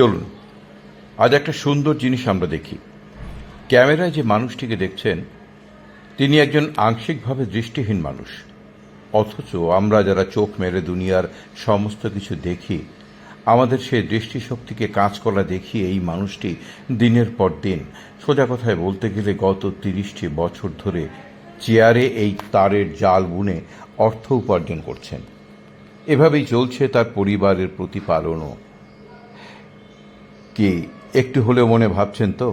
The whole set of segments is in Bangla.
চলুন, আজ একটা সুন্দর জিনিস আমরা দেখি। ক্যামেরায় যে মানুষটিকে দেখছেন, তিনি একজন আংশিকভাবে দৃষ্টিহীন মানুষ। অথচ আমরা যারা চোখ মেরে দুনিয়ার সমস্ত কিছু দেখি, আমাদের সেই দৃষ্টিশক্তিকে কাজ করা দেখি এই মানুষটি দিনের পর দিন, সোজা কথায় বলতে গেলে গত তিরিশটি বছর ধরে চেয়ারে এই তারের জাল বুনে অর্থ উপার্জন করছেন। এভাবেই চলছে তার পরিবারের প্রতিপালনও। কি একটু হলেও মনে ভাবছেন তো?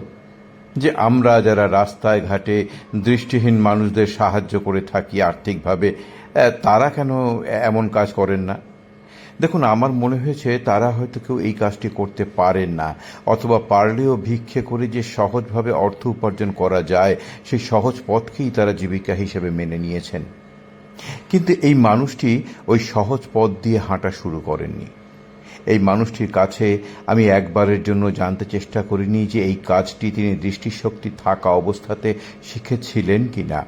যে আমরা যারা রাস্তায় ঘাটে দৃষ্টিহীন মানুষদের সাহায্য করে থাকি আর্থিকভাবে তারা কেন এমন কাজ করেন না? দেখুন, আমার মনে হয়েছে তারা হয়তো কেউ এই কাজটি করতে পারেন না, অথবা পারলেও ভিক্ষে করে যে সহজভাবে অর্থ উপার্জন করা যায়, সেই সহজ পথকেই তারা জীবিকা হিসেবে মেনে নিয়েছেন। কিন্তু এই মানুষটি ওই সহজ পথ দিয়ে হাঁটা শুরু করেননি। মানুষটির কাছে আমি একবারের জন্য জানতে চেষ্টা করিনি যে এই কাজটি তিনি দৃষ্টিশক্তি থাকা অবস্থাতে শিখেছিলেন কি না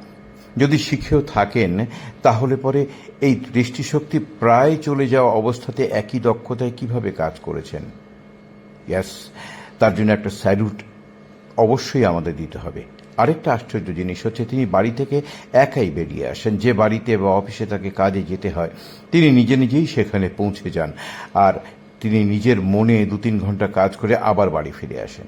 যদি শিখেও থাকেন, তাহলে পরে এই দৃষ্টিশক্তি প্রায় চলে যাওয়া অবস্থাতে একই দক্ষতায় কীভাবে কাজ করেছেন? ইয়াস তার জন্য একটা স্যালুট অবশ্যই আমাদের দিতে হবে। আরেকটা আশ্চর্য জিনিস হচ্ছে, তিনি বাড়ি থেকে একাই বেরিয়ে আসেন। যে বাড়িতে বা অফিসে তাকে কাজে যেতে হয়, তিনি নিজে নিজেই সেখানে পৌঁছে যান। আর তিনি নিজের মনে দু তিন ঘণ্টা কাজ করে আবার বাড়ি ফিরে আসেন।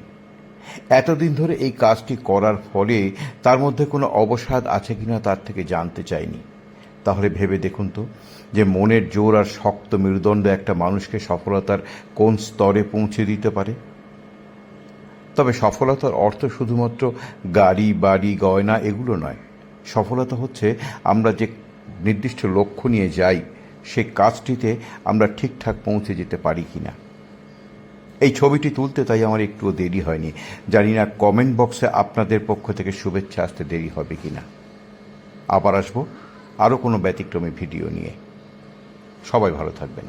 এতদিন ধরে এই কাজটি করার ফলে তার মধ্যে কোনো অবসাদ আছে কিনা তার থেকে জানতে চাইনি। তাহলে ভেবে দেখুন তো যে মনের জোর আর শক্ত মেরুদণ্ড একটা মানুষকে সফলতার কোন স্তরে পৌঁছে দিতে পারে। তবে সফলতার অর্থ শুধুমাত্র গাড়ি, বাড়ি, গয়না এগুলো নয়। সফলতা হচ্ছে আমরা যে নির্দিষ্ট লক্ষ্য নিয়ে যাই সেই কাজটিতে আমরা ঠিকঠাক পৌঁছে যেতে পারি কি না এই ছবিটি তুলতে তাই আমার একটুও দেরি হয়নি। জানি না কমেন্ট বক্সে আপনাদের পক্ষ থেকে শুভেচ্ছা আসতে দেরি হবে কি না আবার আসব আরও কোনো ব্যতিক্রমী ভিডিও নিয়ে। সবাই ভালো থাকবেন।